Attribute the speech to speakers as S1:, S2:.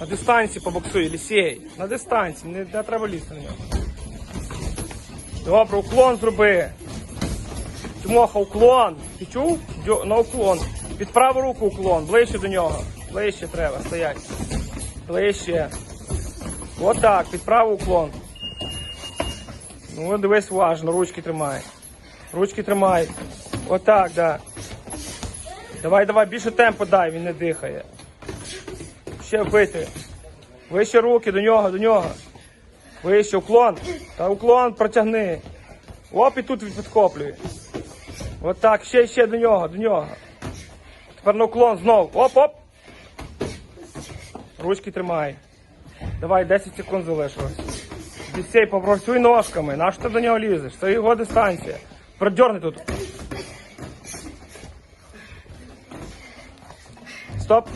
S1: На дистанції побоксуй, лісей. На дистанції, не, не треба лізти на нього. Добре, уклон зроби. Тимоха, уклон. Ти чув? На уклон. Під праву руку уклон. Ближче до нього. Ближче треба, стоять. Ближче. Отак, під праву уклон. Ну, дивись уважно, ручки тримай. Ручки тримай. Отак, да. Давай, давай, більше темпу дай, він не дихає. Ще бити. Вище руки до нього, до нього. Вище, уклон. Та уклон протягни. Оп, і тут підхоплює. Отак, ще, ще до нього, до нього. Тепер на уклон знов. Оп, оп. Ручки тримай. Давай, 10 секунд залишилось. Дісей, попрацюй ножками. На що ти до нього лізеш? Це його дистанція. Продерни тут. Стоп.